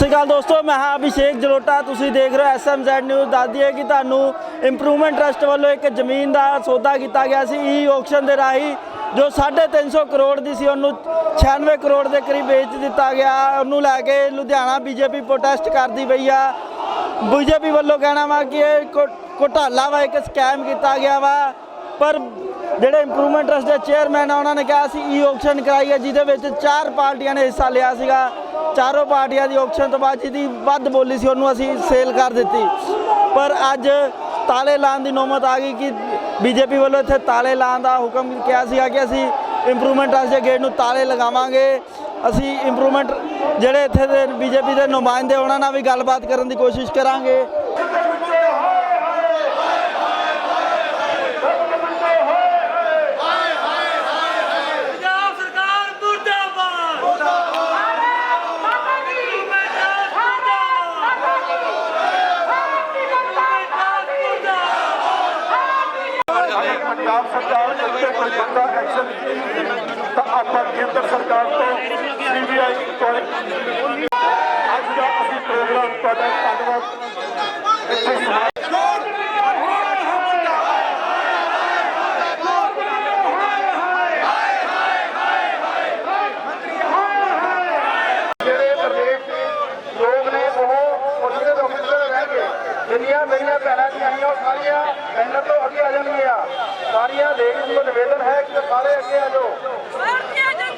ਸਤਿ ਸ਼੍ਰੀ ਅਕਾਲ ਦੋਸਤੋ, ਮੈਂ ਹਾਂ ਅਭਿਸ਼ੇਕ ਜਲੋਟਾ। ਤੁਸੀਂ ਦੇਖ ਰਹੇ ਹੋ ਐਸਐਮਜ਼ੈਡ ਨਿਊਜ਼ ਦੱਸਦੀ ਹੈ ਕਿ ਤੁਹਾਨੂੰ ਇੰਪਰੂਵਮੈਂਟ ਟਰਸਟ ਵੱਲੋਂ ਇੱਕ ਜ਼ਮੀਨ ਦਾ ਸੌਦਾ ਕੀਤਾ ਗਿਆ ਸੀ e ਈ ਆਕਸ਼ਨ ਦੇ ਰਾਹੀਂ, ਜੋ 350 ਕਰੋੜ ਦੀ ਸੀ, ਉਹਨੂੰ 96 ਕਰੋੜ ਦੇ ਕਰੀਬ ਵੇਚ ਦਿੱਤਾ ਗਿਆ। ਉਹਨੂੰ ਲੈ ਕੇ ਲੁਧਿਆਣਾ ਬੀਜੇਪੀ ਪ੍ਰੋਟੈਸਟ ਕਰਦੀ ਪਈ ਆ। ਬੀਜੇਪੀ ਵੱਲੋਂ ਕਹਿਣਾ ਵਾ ਕਿ ਇਹ ਘੋ- ਘੋਟਾਲਾ ਵਾ, ਇੱਕ ਸਕੈਮ ਕੀਤਾ ਗਿਆ ਵਾ। ਪਰ ਜਿਹੜੇ ਇੰਪਰੂਵਮੈਂਟ ਟਰਸਟ ਦੇ ਚੇਅਰਮੈਨ ਆ, ਉਹਨਾਂ ਨੇ ਕਿਹਾ ਸੀ ਈ ਆਕਸ਼ਨ ਕਰਾਈ ਹੈ ਜਿਹਦੇ ਵਿੱਚ ਚਾਰ ਪਾਰਟੀਆਂ ਨੇ ਹਿੱਸਾ ਲਿਆ ਸੀਗਾ। ਚਾਰੋਂ ਪਾਰਟੀਆਂ ਦੀ ਆਕਸ਼ਨ ਤੋਂ ਬਾਅਦ ਜਿਹਦੀ ਵੱਧ ਬੋਲੀ ਸੀ, ਉਹਨੂੰ ਅਸੀਂ ਸੇਲ ਕਰ ਦਿੱਤੀ। ਪਰ ਅੱਜ ਤਾਲੇ ਲਾਉਣ ਦੀ ਨੌਬਤ ਆ ਗਈ ਕਿ ਬੀਜੇਪੀ ਵੱਲੋਂ ਇੱਥੇ ਤਾਲੇ ਲਾਉਣ ਦਾ ਹੁਕਮ ਕਿਹਾ ਸੀਗਾ ਕਿ ਅਸੀਂ ਇੰਪਰੂਵਮੈਂਟ ਟਰਸਟ ਦੇ ਗੇਟ ਨੂੰ ਤਾਲੇ ਲਗਾਵਾਂਗੇ। ਅਸੀਂ ਇੰਪਰੂਵਮੈਂਟ ਜਿਹੜੇ ਇੱਥੇ ਦੇ ਬੀਜੇਪੀ ਦੇ ਨੁਮਾਇੰਦੇ, ਉਹਨਾਂ ਨਾਲ ਵੀ ਗੱਲਬਾਤ ਕਰਨ ਦੀ ਕੋਸ਼ਿਸ਼ ਕਰਾਂਗੇ ਪੰਜਾਬ ਸਰਕਾਰ ਮੁਰਦਾਬਾਦ ਪੰਜਾਬ ਸਰਕਾਰ ਦੇ ਉੱਤੇ ਕੋਈ ਬੰਦਾ ਐਕਸ਼ਨ ਤਾਂ ਆਪਾਂ ਕੇਂਦਰ ਸਰਕਾਰ ਤੋਂ ਸੀਬੀਆਈ ਇਨਕੁਆਇਰੀ ਅੱਜ ਦਾ ਅਸੀਂ ਪ੍ਰੋਗਰਾਮ ਤੁਹਾਡਾ ਧੰਨਵਾਦ ਇੱਥੇ ਸਮਾਪਤ ਜਿਹੜੇ ਪ੍ਰਦੇਸ਼ ਦੇ ਲੋਕ ਨੇ ਉਹ ਮੁਸ਼ਕਿਲ ਦੇ ਅਫਸਰ ਜਿੰਨੀਆਂ ਮੇਰੀਆਂ ਭੈਣਾਂ ਜੀ ਆਈਆਂ ਉਹ ਸਾਰੀਆਂ ਬੈਨਰ ਤੋਂ ਅੱਗੇ ਆ ਜਾਣਗੀਆਂ ਸਾਰੀਆਂ ਲੇਡੀਜ਼ ਨੂੰ ਨਿਵੇਦਨ ਹੈ ਕਿ ਸਾਰੇ ਅੱਗੇ ਆ ਜਾਓ।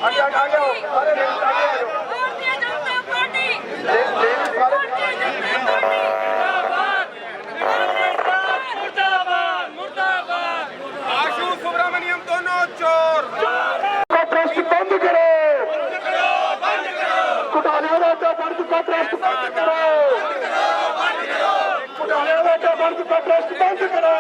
ਭਾਰਤੀ ਜਨਤਾ ਪਾਰਟੀ ਸਾਰੇ ladies ਅੱਗੇ ਆ ਜਾਓ। ਭਾਰਤੀ ਜਨਤਾ ਪਾਰਟੀ। ਲੇਡੀਜ਼ ਸਾਰੇ ਭਾਰਤੀ ਜਨਤਾ ਪਾਰਟੀ। ਮੁਰਦਾਬਾਦ। ਮੁਰਦਾਬਾਦ। ਆਸ਼ੂ ਸੁਬਰਾਮਨੀਅਮ ਦੋਨੋਂ ਚੋਰ ਦਾ ਟਰਸਟ ਬੰਦ ਕਰੋ ਘੁਟਾਲਿਆਂ ਦਾ ਅੱਡਾ ਬਣ ਚੁੱਕਾ ਟਰਸਟ ਬੰਦ ਕਰੋ ਘੁਟਾਲਿਆਂ ਦਾ ਅੱਡਾ ਬਣ ਚੁੱਕਾ ਟਰਸਟ ਬੰਦ ਕਰੋ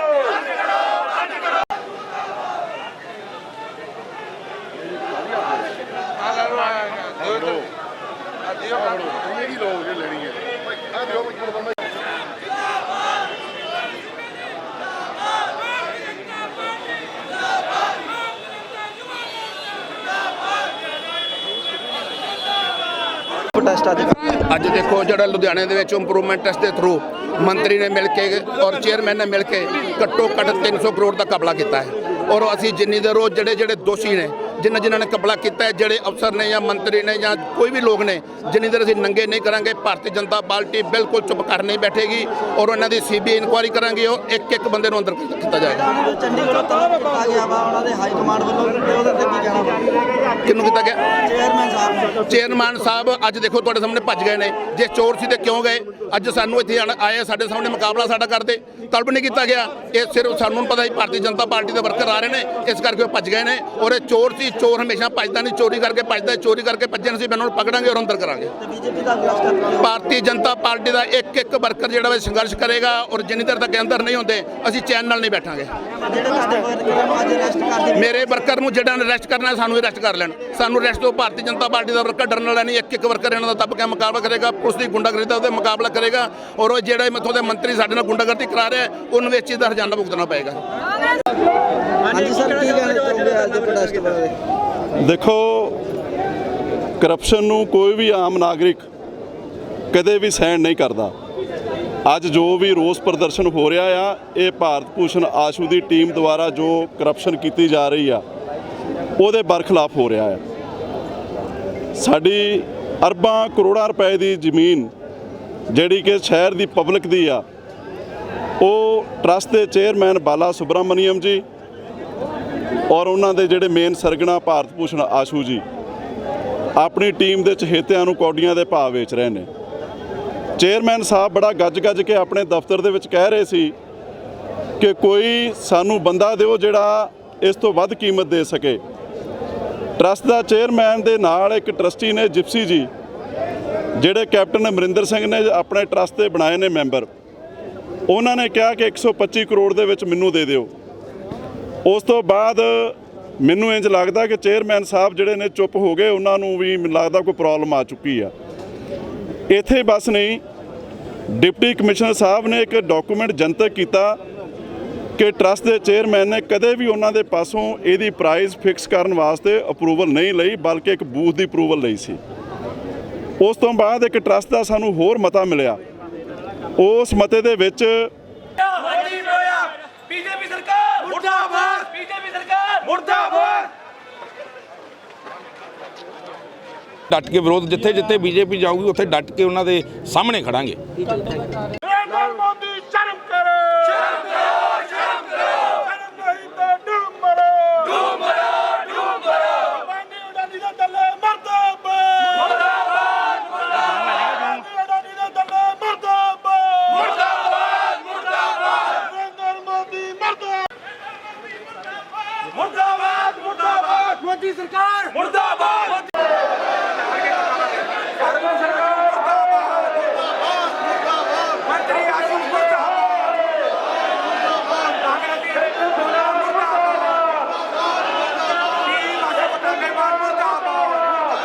ਪ੍ਰੋਟੈਸਟ ਅੱਜ। ਅੱਜ ਦੇਖੋ ਜਿਹੜਾ ਲੁਧਿਆਣੇ ਦੇ ਵਿੱਚ ਇੰਪਰੂਵਮੈਂਟ ਟੈਸਟ ਦੇ ਥਰੂ ਮੰਤਰੀ ਨੇ ਮਿਲ ਕੇ ਔਰ ਚੇਅਰਮੈਨ ਨੇ ਮਿਲ ਕੇ ਘੱਟੋ ਘੱਟ 300 ਕਰੋੜ ਦਾ ਕਬਲਾ ਕੀਤਾ ਹੈ। ਔਰ ਅਸੀਂ ਜਿੰਨੀ ਦੇਰ ਉਹ ਜਿਹੜੇ ਜਿਹੜੇ ਦੋਸ਼ੀ ਨੇ ਜਿਨ੍ਹਾਂ ਜਿਨ੍ਹਾਂ ਨੇ ਕਬਲਾ ਕੀਤਾ ਹੈ, ਜਿਹੜੇ ਅਫਸਰ ਨੇ ਜਾਂ ਮੰਤਰੀ ਨੇ ਜਾਂ ਕੋਈ ਵੀ ਲੋਕ ਨੇ, ਜਿੰਨੀ ਦੇਰ ਅਸੀਂ ਨੰਗੇ ਨਹੀਂ ਕਰਾਂਗੇ, ਭਾਰਤੀ ਜਨਤਾ ਪਾਰਟੀ ਬਿਲਕੁਲ ਚੁੱਪ ਕਰ ਨਹੀਂ ਬੈਠੇਗੀ ਔਰ ਉਹਨਾਂ ਦੀ ਸੀਬੀਆਈ ਇਨਕੁਆਇਰੀ ਕਰਾਂਗੇ ਔਰ ਇੱਕ ਇੱਕ ਬੰਦੇ ਨੂੰ ਅੰਦਰ ਕੀਤਾ ਜਾਏਗਾ। ਚੰਡੀਗੜ੍ਹ ਤੋਂ ਕੀਤਾ ਗਿਆ ਵਾ ਉਹਨਾਂ ਦੇ ਹਾਈ ਕਮਾਂਡ ਵੱਲੋਂ ਤੇ ਉਹਦੇ ਤੇ ਕੀ ਕਹਿਣਾ ਵਾ ਕਿਹਨੂੰ ਕੀਤਾ ਗਿਆ? ਚੇਅਰਮੈਨ ਸਾਹਿਬ ਚੇਅਰਮੈਨ ਸਾਹਿਬ ਅੱਜ ਦੇਖੋ ਤੁਹਾਡੇ ਸਾਹਮਣੇ ਭੱਜ ਗਏ ਨੇ। ਜੇ ਚੋਰ ਸੀ ਤੇ ਕਿਉਂ ਗਏ? ਅੱਜ ਸਾਨੂੰ ਇੱਥੇ ਆਏ ਸਾਡੇ ਸਾਹਮਣੇ ਮੁਕਾਬਲਾ ਸਾਡਾ ਕਰਦੇ। ਤਲਬ ਨਹੀਂ ਕੀਤਾ ਗਿਆ। ਇਹ ਸਿਰਫ ਸਾਨੂੰ ਪਤਾ ਹੀ ਭਾਰਤੀ ਜਨਤਾ ਪਾਰਟੀ ਦੇ ਵਰਕਰ ਆ ਰਹੇ ਨੇ। ਇਸ ਕਰਕੇ ਉਹ ਭੱਜ ਗਏ ਨੇ। ਔਰ ਇਹ ਚੋਰ ਸੀ ਚੋਰ ਹਮੇਸ਼ਾ ਭੱਜਦਾ ਨਹੀਂ ਚੋਰੀ ਕਰਕੇ ਭੱਜਦਾ ਚੋਰੀ ਕਰਕੇ ਭੱਜਣ ਸੀ ਮੈਨੂੰ ਪਕੜਾਂਗੇ ਔਰ ਅੰਦਰ ਕਰਾਂਗੇ। ਤੇ ਬੀਜੇਪੀ ਦਾ ਵਿਰੋਧ ਕਰਦੇ ਭਾਰਤੀ ਜਨਤਾ ਪਾਰਟੀ ਦਾ ਇੱਕ ਇੱਕ ਵਰਕਰ ਜਿਹੜਾ ਵਾ ਸੰਘਰਸ਼ ਕਰੇਗਾ ਔਰ ਜਿੰਨੀ ਦੇਰ ਤੱਕ ਅੰਦਰ ਨਹੀਂ ਹੁੰਦੇ ਅਸੀਂ ਚੈਨ ਨਾਲ ਨਹੀਂ ਬੈਠਾਂਗੇ। ਜਿਹੜੇ ਤੁਹਾਡੇ ਵਰਕਰਾਂ ਨੂੰ ਅੱਜ ਅਰੈਸਟ ਕਰ ਦਿੱਤਾ। ਮੇਰੇ ਵਰਕਰ ਨੂੰ ਜਿਹੜਾ ਅਰੈਸਟ ਕਰਨਾ ਸਾਨੂੰ ਅਰੈਸਟ ਕਰ ਲੈਣ। ਸਾਨੂੰ ਅਰੈਸਟ ਤੋਂ ਭਾਰਤੀ ਜਨਤਾ ਪਾਰਟੀ ਦਾ ਵਰਕਰ ਡਰਨ ਵਾਲਾ ਨਹੀਂ ਇੱਕ ਇੱਕ ਵਰਕਰ ਇਹਨਾਂ ਦਾ ਦੱਬ ਕੇ ਮੁਕਾਬਲਾ ਕਰੇਗਾ ਪੁਲਿਸ ਦੀ ਗੁੰਡਾਗਰਦੀ ਦਾ ਉਹਦੇ ਮੁਕਾਬਲਾ ਕਰੇਗਾ ਔਰ ਉਹ ਜਿਹੜਾ ਮੱਥੋਂ ਦੇ ਮੰਤਰੀ ਸਾਡੇ ਨਾਲ ਗੁੰਡਾਗਰਦੀ ਕਰਾ ਰਿਹਾ ਉਹਨੂੰ ਇਸ ਚੀਜ਼ ਦਾ ਹਰਜਾਨਾ ਭੁਗਤਣਾ ਪਏਗਾ। ਹਾਂਜੀ ਸਰ ਕੀ ਕਹਿਣਾ ਚਾਹੁੰਦੇ ਅੱਜ ਦੇ ਪ੍ਰੋਟੈਸਟ ਬਾਰੇ? ਦੇਖੋ ਕਰਪਸ਼ਨ ਨੂੰ ਕੋਈ ਵੀ ਆਮ ਨਾਗਰਿਕ ਕਦੇ ਵੀ ਸਹਿਣ ਨਹੀਂ ਕਰਦਾ। ਅੱਜ ਜੋ ਵੀ ਰੋਸ ਪ੍ਰਦਰਸ਼ਨ ਹੋ ਰਿਹਾ ਆ, ਇਹ ਭਾਰਤ ਭੂਸ਼ਣ ਆਸ਼ੂ ਦੀ ਟੀਮ ਦੁਆਰਾ ਜੋ ਕਰਪਸ਼ਨ ਕੀਤੀ ਜਾ ਰਹੀ ਆ, ਉਹਦੇ ਬਰਖਲਾਫ ਹੋ ਰਿਹਾ ਆ। ਸਾਡੀ ਅਰਬਾਂ ਕਰੋੜਾਂ ਰੁਪਏ ਦੀ ਜ਼ਮੀਨ ਜਿਹੜੀ ਕਿ ਸ਼ਹਿਰ ਦੀ ਪਬਲਿਕ ਦੀ ਆ, ਉਹ ਟਰਸਟ ਦੇ ਚੇਅਰਮੈਨ ਬਾਲਾ ਸੁਬਰਾਮਨੀਅਮ ਜੀ ਔਰ ਉਹਨਾਂ ਦੇ ਜਿਹੜੇ ਮੇਨ ਸਰਗਣਾ ਭਾਰਤ ਭੂਸ਼ਣ ਆਸ਼ੂ ਜੀ, ਆਪਣੀ ਟੀਮ ਦੇ ਚਹੇਤਿਆਂ ਨੂੰ ਕੌਡੀਆਂ ਦੇ ਭਾਅ ਵੇਚ ਰਹੇ ਨੇ। ਚੇਅਰਮੈਨ ਸਾਹਿਬ ਬੜਾ ਗੱਜ-ਗੱਜ ਕੇ ਆਪਣੇ ਦਫ਼ਤਰ ਦੇ ਵਿੱਚ ਕਹਿ ਰਹੇ ਸੀ ਕਿ ਕੋਈ ਸਾਨੂੰ ਬੰਦਾ ਦਿਓ ਜਿਹੜਾ ਇਸ ਤੋਂ ਵੱਧ ਕੀਮਤ ਦੇ ਸਕੇ। ਟਰਸਟ ਦਾ ਚੇਅਰਮੈਨ ਦੇ ਨਾਲ ਇੱਕ ਟਰਸਟੀ ਨੇ, ਜਿਪਸੀ ਜੀ, ਜਿਹੜੇ ਕੈਪਟਨ ਅਮਰਿੰਦਰ ਸਿੰਘ ਨੇ ਆਪਣੇ ਟਰਸਟ ਦੇ ਬਣਾਏ ਨੇ ਮੈਂਬਰ। ਉਹਨਾਂ ਨੇ ਕਿਹਾ ਕਿ 125 ਕਰੋੜ ਦੇ ਵਿੱਚ ਮੈਨੂੰ ਦੇ ਦਿਓ। ਉਸ ਤੋਂ ਬਾਅਦ ਮੈਨੂੰ ਇੰਜ ਲੱਗਦਾ ਕਿ ਚੇਅਰਮੈਨ ਸਾਹਿਬ ਜਿਹੜੇ ਨੇ ਚੁੱਪ ਹੋ ਗਏ, ਉਹਨਾਂ ਨੂੰ ਵੀ ਮੈਨੂੰ ਲੱਗਦਾ ਕੋਈ ਪ੍ਰੋਬਲਮ ਆ ਚੁੱਕੀ ਆ। ਇੱਥੇ ਬਸ ਨਹੀਂ ਡਿਪਟੀ ਕਮਿਸ਼ਨਰ ਸਾਹਿਬ ਨੇ ਇੱਕ ਡਾਕੂਮੈਂਟ ਜਨਤਕ ਕੀਤਾ ਕਿ ਟਰਸਟ ਦੇ ਚੇਅਰਮੈਨ ਨੇ ਕਦੇ ਵੀ ਉਹਨਾਂ ਦੇ ਪਾਸੋਂ ਇਹਦੀ ਪ੍ਰਾਈਸ ਫਿਕਸ ਕਰਨ ਵਾਸਤੇ ਅਪਰੂਵਲ ਨਹੀਂ ਲਈ, ਬਲਕਿ ਇੱਕ ਬੂਥ ਦੀ ਅਪਰੂਵਲ ਲਈ ਸੀ। ਉਸ ਤੋਂ ਬਾਅਦ ਇੱਕ ਟਰਸਟ ਦਾ ਸਾਨੂੰ ਹੋਰ ਮਤਾ ਮਿਲਿਆ। ਉਸ ਮਤੇ ਦੇ ਵਿੱਚ ਬੀਜੇਪੀ ਸਰਕਾਰ! ਮੁਰਦਾਬਾਦ! ਬੀਜੇਪੀ ਸਰਕਾਰ! ਮੁਰਦਾਬਾਦ! ਡਟ ਕੇ ਵਿਰੋਧ ਜਿੱਥੇ ਜਿੱਥੇ ਬੀਜੇਪੀ ਜਾਊਗੀ ਉੱਥੇ ਡਟ ਕੇ ਉਹਨਾਂ ਦੇ ਸਾਹਮਣੇ ਖੜਾਂਗੇ ਨਰਿੰਦਰ ਮੋਦੀ ਸ਼ਰਮ ਕਰੋ ਸ਼ਰਮ ਕਰੋ ਸ਼ਰਮ ਕਰੋ ਸ਼ਰਮ ਨਹੀਂ ਤਾਂ ਡੂਬ ਮਰੋ ਡੂਬ ਮਰੋ ਡੂਬ ਮਰੋ ਬਾਨੀ ਉਡਾਨੀ ਦਾ ਦੱਲੇ ਮਰਦਾਬਾਦ ਮਰਦਾਬਾਦ ਮਰਦਾਬਾਦ ਉਡਾਨੀ ਦਾ ਦੱਲੇ ਮਰਦਾਬਾਦ ਮਰਦਾਬਾਦ ਮਰਦਾਬਾਦ ਨਰਿੰਦਰ ਮੋਦੀ ਮਰਦਾਬਾਦ ਮੁਰਦਾਬਾਦ ਮੁਰਦਾਬਾਦ ਮੋਦੀ ਸਰਕਾਰ ਮੁਰਦਾਬਾਦ ਮੰਤਰੀ ਆਸ਼ੀਸ਼ ਮੁਰਦਾਬਾਦ ਕਾਂਗਰਸ ਦੀ ਸੁਣਾ ਮੁਰਦਾਬਾਦ ਟੀਮ ਆਸ਼ਾ ਪਟਨਾ ਮਹਿਮਾਨ ਮੁਰਦਾਬਾਦ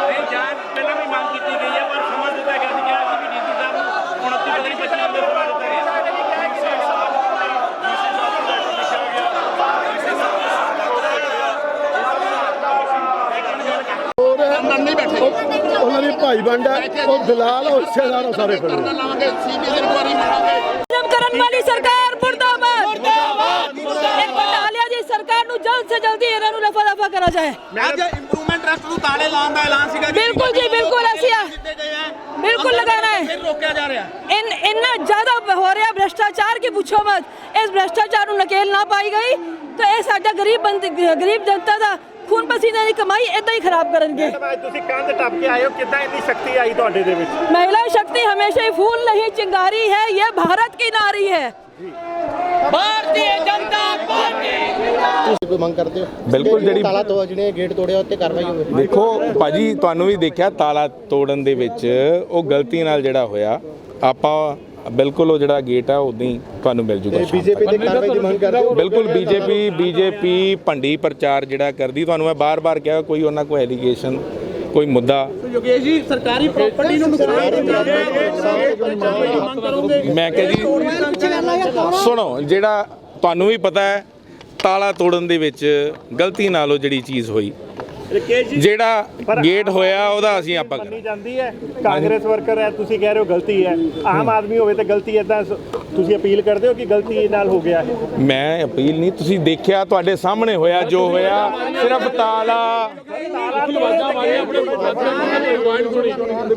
ਨਹੀਂ ਜਾਂਚ ਪਹਿਲਾਂ ਵੀ ਮੰਗ ਕੀਤੀ ਗਈ ਹੈ ਪਰ ਸਮਾਂ ਦਿੱਤਾ ਗਿਆ ਸੀ ਕਿਹਾ ਸੀ ਵੀ ਡੀਸੀ ਸਾਹਿਬ ਨੂੰ 29 ਪਤਾ ਨਹੀਂ 25 ਨੰਬਰ ਸਮਾਂ ਦਿੱਤਾ ਗਿਆ ਉਹਨਾਂ ਦੀ ਭਾਈ ਬੰਡ ਹੈ ਉਹ ਦਲਾਲ ਉਹ ਹਿੱਸੇਦਾਰ ਉਹ ਸਾਰੇ ਖੜੇ ਲਾਵਾਂਗੇ ਸੀਬੀਆਈ ਇਨਕੁਆਰੀ ਮੰਗਾਂਗੇ ਖਤਮ ਕਰਨ ਵਾਲੀ ਸਰਕਾਰ ਮੁਰਦਾਬਾਦ। ਮੁਰਦਾਬਾਦ ਇਹ ਬਟਾਲਿਆ ਦੀ ਸਰਕਾਰ ਨੂੰ ਜਲਦ ਸੇ ਜਲਦੀ ਇਹਨਾਂ ਨੂੰ ਰਫਾ ਦਫਾ ਕਰਾ ਜਾਏ। ਅੱਜ ਇੰਪਰੂਵਮੈਂਟ ਟਰਸਟ ਨੂੰ ਤਾਲੇ ਲਾਉਣ ਦਾ ਐਲਾਨ ਸੀਗਾ ਬਿਲਕੁਲ ਜੀ ਬਿਲਕੁਲ ਅਸੀਂ ਆ ਫਿਰ ਰੋਕਿਆ ਜਾ ਰਿਹਾ इन इतना ज्यादा हो रहा भ्रष्टाचार की पूछो मत इस भ्रष्टाचार ਨੂੰ ਨਕੇਲ ਨਾ ਪਾਈ ਗਈ ਤਾਂ ਇਹ ਸਾਡਾ ਗਰੀਬ ਬੰਦ ਗਰੀਬ ਜਨਤਾ ਦਾ ਖੂਨ ਪਸੀਨੇ ਦੀ ਕਮਾਈ ਇਦਾਂ ਹੀ ਖਰਾਬ ਕਰਨਗੇ ਅੱਜ ਤੁਸੀਂ ਕੰਧ ਟੱਪ ਕੇ ਆਏ ਹੋ ਕਿੱਦਾਂ ਇੰਨੀ ਸ਼ਕਤੀ ਆਈ ਤੁਹਾਡੇ ਦੇ ਵਿੱਚ महिला शक्ति हमेशा ही फूल नहीं चिंगारी है ये भारत की नारी है ਭਾਰਤੀ ਜਨਤਾ ਪਾਰਟੀ। ਕੋਈ ਮੰਗ ਕਰਦੇ ਹੋ? ਬਿਲਕੁਲ ਜਿਹੜੀ- ਤਾਲਾ ਤੋਂ ਜਿਹੜੇ ਗੇਟ ਤੋੜਿਆ ਉੱਤੇ ਕਾਰਵਾਈ ਹੋਵੇ। ਦੇਖੋ ਭਾਜੀ ਤੁਹਾਨੂੰ ਵੀ ਦੇਖਿਆ ਤਾਲਾ ਤੋੜਨ ਦੇ ਵਿੱਚ ਉਹ ਗਲਤੀ ਨਾਲ ਜਿਹੜਾ ਹੋਇਆ ਆਪਾਂ ਬਿਲਕੁਲ ਉਹ ਜਿਹੜਾ ਗੇਟ ਆ ਉਦਾਂ ਹੀ ਤੁਹਾਨੂੰ ਮਿਲ ਜੂਗਾ ਬੀਜੇਪੀ। ਤੇ ਕਾਰਵਾਈ ਦੀ ਮੰਗ ਕਰਦੇ ਹੋ? ਬਿਲਕੁਲ ਬੀਜੇਪੀ ਬੀਜੇਪੀ ਭੰਡੀ ਪ੍ਰਚਾਰ ਜਿਹੜਾ ਕਰਦੀ ਤੁਹਾਨੂੰ ਮੈਂ ਬਾਰ-ਬਾਰ ਕਿਹਾ ਕੋਈ ਉਹਨਾਂ ਕੋਈ ਐਲੀਗੇਸ਼ਨ ਕੋਈ ਮੁੱਦਾ ਯੋਗੇਸ਼ ਜੀ ਸਰਕਾਰੀ ਪ੍ਰਾਪਰਟੀ ਨੂੰ ਮੈਂ ਕਿਹਾ ਜੀ ਸੁਣੋ ਜਿਹੜਾ ਤੁਹਾਨੂੰ ਵੀ ਪਤਾ ਹੈ ਤਾਲਾ ਤੋੜਨ ਦੇ ਵਿੱਚ ਗਲਤੀ ਨਾਲ ਉਹ ਜਿਹੜੀ ਚੀਜ਼ ਹੋਈ। ਜਿਹੜਾ ਗੇਟ ਹੋਇਆ ਉਹਦਾ ਅਸੀਂ ਆਪਾਂ ਮੰਨੀ ਜਾਂਦੀ ਹੈ ਕਾਂਗਰਸ ਵਰਕਰ ਹੈ ਤੁਸੀਂ ਕਹਿ ਰਹੇ ਹੋ ਗਲਤੀ ਹੈ। ਆਮ ਆਦਮੀ ਹੋਵੇ ਤਾਂ ਗਲਤੀ ਇਦਾਂ ਤੁਸੀਂ ਅਪੀਲ ਕਰਦੇ ਹੋ ਕਿ ਗਲਤੀ ਨਾਲ ਹੋ ਗਿਆ ਹੈ? ਮੈਂ ਅਪੀਲ ਨਹੀਂ ਤੁਸੀਂ ਦੇਖਿਆ ਤੁਹਾਡੇ ਸਾਹਮਣੇ ਹੋਇਆ ਜੋ ਹੋਇਆ ਸਿਰਫ ਤਾਲਾ।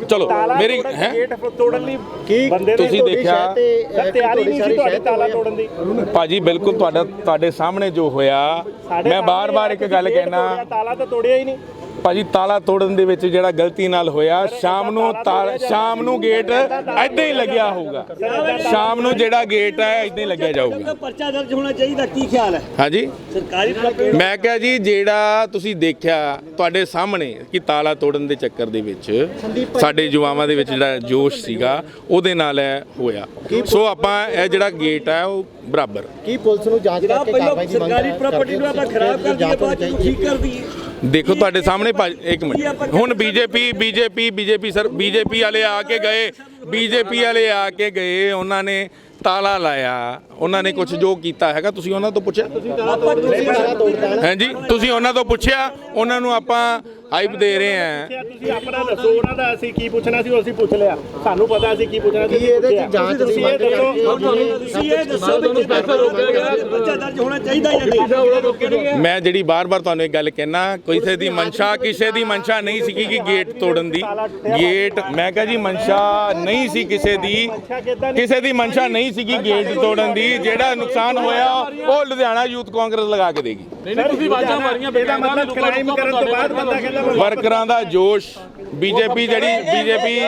ਚਲੋ ਮੇਰੀ ਹੈ? ਗੇਟ ਤੋੜਨ ਲਈ ਕੀ ਬੰਦੇ ਤੁਸੀਂ ਦੇਖਿਆ- ਤਿਆਰੀ ਨਹੀਂ ਸੀ ਤੁਹਾਡੇ ਤਾਲਾ ਤੋੜਨ ਦੀ। ਭਾਜੀ ਬਿਲਕੁਲ ਤੁਹਾਡਾ ਤੁਹਾਡੇ ਸਾਹਮਣੇ ਜੋ ਹੋਇਆ ਮੈਂ ਬਾਰ-ਬਾਰ ਇੱਕ ਗੱਲ ਕਹਿਣਾ। ਤਾਲਾ ਤਾਂ ਤੋੜਿਆ ਹੀ ਨਹੀਂ। ਭਾਜੀ ਤਾਲਾ ਤੋੜਨ ਦੇ ਵਿੱਚ ਜਿਹੜਾ ਗਲਤੀ ਨਾਲ ਹੋਇਆ ਸ਼ਾਮ ਨੂੰ ਸ਼ਾਮ ਨੂੰ ਗੇਟ ਐਦਾਂ ਹੀ ਲੱਗਿਆ ਹੋਊਗਾ। ਸ਼ਾਮ ਨੂੰ ਜਿਹੜਾ ਗੇਟ ਹੈ ਐਦਾਂ ਹੀ ਲੱਗਿਆ ਜਾਊਗਾ। ਪਰਚਾ ਦਰਜ ਹੋਣਾ ਚਾਹੀਦਾ ਕੀ ਖਿਆਲ ਹੈ? ਹਾਂਜੀ। ਸਰਕਾਰੀ ਮੈਂ ਕਿਹਾ ਜੀ ਜਿਹੜਾ ਤੁਸੀਂ ਦੇਖਿਆ ਤੁਹਾਡੇ ਸਾਹਮਣੇ ਕਿ ਤਾਲਾ ਤੋੜਨ ਦੇ ਚੱਕਰ ਦੇ ਵਿੱਚ ਸਾਡੇ ਜਵਾਨਾਂ ਦੇ ਵਿੱਚ ਜਿਹੜਾ ਜੋਸ਼ ਸੀਗਾ ਉਹਦੇ ਨਾਲ ਇਹ ਹੋਇਆ। ਸੋ ਆਪਾਂ ਇਹ ਜਿਹੜਾ ਗੇਟ ਹੈ ਉਹ ਬਰਾਬਰ। ਕੀ ਪੁਲਿਸ ਨੂੰ ਜਾਂਚ ਕਰਕੇ ਕਾਰਵਾਈ ਦੀ ਮੰਗ ਸਰਕਾਰੀ ਪ੍ਰਾਪਰਟੀ ਨੂੰ ਆਪਾਂ ਖਰਾਬ ਕਰ ਦਈਏ ਬਾਅਦ ਠੀਕ ਕਰ ਦਈਏ। ਦੇਖੋ ਤੁਹਾਡੇ ਸਾਹਮਣੇ ਭਾਜੀ- ਇੱਕ ਮਿੰਟ। ਹੁਣ BJP BJP BJP sir BJP ਵਾਲੇ ਆ ਕੇ ਗਏ। ਬੀਜੇਪੀ ਵਾਲੇ ਆ ਕੇ ਗਏ, ਉਹਨਾਂ ਨੇ ਤਾਲਾ ਲਾਇਆ। ਉਹਨਾਂ ਨੇ ਕੁਝ ਜੋ ਕੀਤਾ ਹੈਗਾ ਤੁਸੀਂ ਉਹਨਾਂ ਤੋਂ ਪੁੱਛਿਆ? ਹਾਂਜੀ ਤੁਸੀਂ ਉਹਨਾਂ ਤੋਂ ਪੁੱਛਿਆ ਉਹਨਾਂ ਨੂੰ ਆਪਾਂ ਹਾਈਪ ਦੇ ਰਹੇ ਹਾਂ। ਕਿਹਾ ਤੁਸੀਂ ਆਪਣਾ ਦੱਸੋ ਉਹਨਾਂ ਦਾ ਅਸੀਂ ਕੀ ਪੁੱਛਣਾ ਸੀ ਉਹ ਅਸੀਂ ਪੁੱਛ ਲਿਆ। ਸਾਨੂੰ ਪਤਾ ਅਸੀਂ ਕੀ ਪੁੱਛਣਾ ਸੀ ਕੀ ਇਹਦੇ ਪੁੱਛਿਆ। ਚ ਜਾਂਚ ਦੀ ਤੁਸੀਂ ਇਹ ਮੰਗ ਦੱਸੋ ਤੁਸੀਂ ਇਹ ਦੱਸੋ ਵੀ ਕਿਸ ਤਰ੍ਹਾਂ ਰੋਕਿਆ ਗਿਆ ਪਰਚਾ ਦਰਜ ਹੋਣਾ ਚਾਹੀਦਾ ਜਾਂ ਨਹੀਂ? ਮੈਂ ਜਿਹੜੀ ਬਾਰ-ਬਾਰ ਤੁਹਾਨੂੰ ਇਹ ਗੱਲ ਕਹਿਣਾ ਕਿਸੇ ਦੀ ਮਨਸ਼ਾ ਕਿਸੇ ਦੀ ਮਨਸ਼ਾ ਨਹੀਂ ਸੀ ਕਿ ਗੇਟ ਤੋੜਨ ਦੀ। ਗੇਟ ਮੈਂ ਕਿਹਾ ਜੀ ਮਨਸ਼ਾ ਨਹੀਂ ਸੀ ਕਿਸੇ ਦੀ। ਕਿਸੇ ਦੀ ਮਨਸ਼ਾ ਨਹੀਂ ਸੀ ਕਿ ਗੇਟ ਤੋੜਨ ਦੀ ਜਿਹੜਾ ਨੁਕਸਾਨ ਹੋਇਆ ਉਹ ਲੁਧਿਆਣਾ ਯੂਥ ਕਾਂਗਰਸ ਲਗਾ ਕੇ ਦੇਗੀ। ਤੁਸੀਂ ਬਾਜਾਂ ਮਾਰੀਆਂ ਇਹਦਾ ਮਤਲਬ ਕ੍ਰਾਈਮ ਕਰਨ ਤੋਂ ਬਾਅਦ ਬੰਦਾ ਕਹਿੰਦਾ ਮੈਂ ਵਰਕਰਾਂ ਦਾ ਜੋਸ਼ ਬੀਜੇਪੀ ਜਿਹੜੀ ਬੀਜੇਪੀ